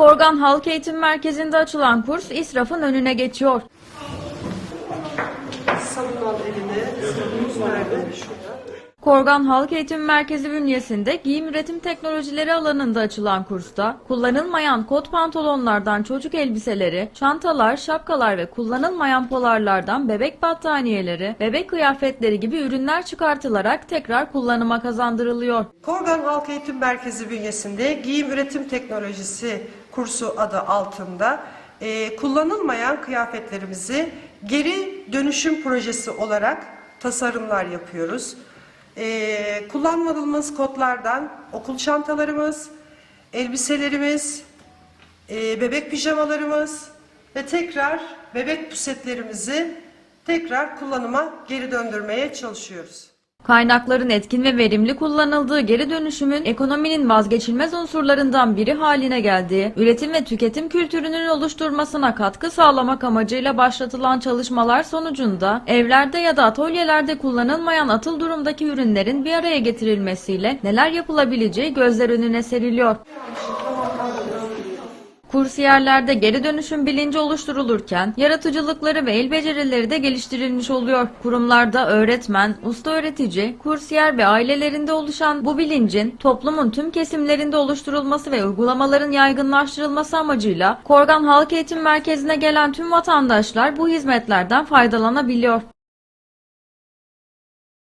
Korgan Halk Eğitim Merkezi'nde açılan kurs israfın önüne geçiyor. Sabun al eline. Sabunumuz nerede? Şurada. Korgan Halk Eğitim Merkezi bünyesinde giyim üretim teknolojileri alanında açılan kursta kullanılmayan kot pantolonlardan çocuk elbiseleri, çantalar, şapkalar ve kullanılmayan polarlardan bebek battaniyeleri, bebek kıyafetleri gibi ürünler çıkartılarak tekrar kullanıma kazandırılıyor. Korgan Halk Eğitim Merkezi bünyesinde giyim üretim teknolojisi kursu adı altında e, kullanılmayan kıyafetlerimizi geri dönüşüm projesi olarak tasarımlar yapıyoruz. E, kullanmadığımız kotlardan okul çantalarımız, elbiselerimiz, e, bebek pijamalarımız ve tekrar bebek pusetlerimizi tekrar kullanıma geri döndürmeye çalışıyoruz. Kaynakların etkin ve verimli kullanıldığı geri dönüşümün ekonominin vazgeçilmez unsurlarından biri haline geldiği, üretim ve tüketim kültürünün oluşturmasına katkı sağlamak amacıyla başlatılan çalışmalar sonucunda evlerde ya da atölyelerde kullanılmayan atıl durumdaki ürünlerin bir araya getirilmesiyle neler yapılabileceği gözler önüne seriliyor. Kursiyerlerde geri dönüşüm bilinci oluşturulurken yaratıcılıkları ve el becerileri de geliştirilmiş oluyor. Kurumlarda öğretmen, usta öğretici, kursiyer ve ailelerinde oluşan bu bilincin toplumun tüm kesimlerinde oluşturulması ve uygulamaların yaygınlaştırılması amacıyla Korgan Halk Eğitim Merkezi'ne gelen tüm vatandaşlar bu hizmetlerden faydalanabiliyor.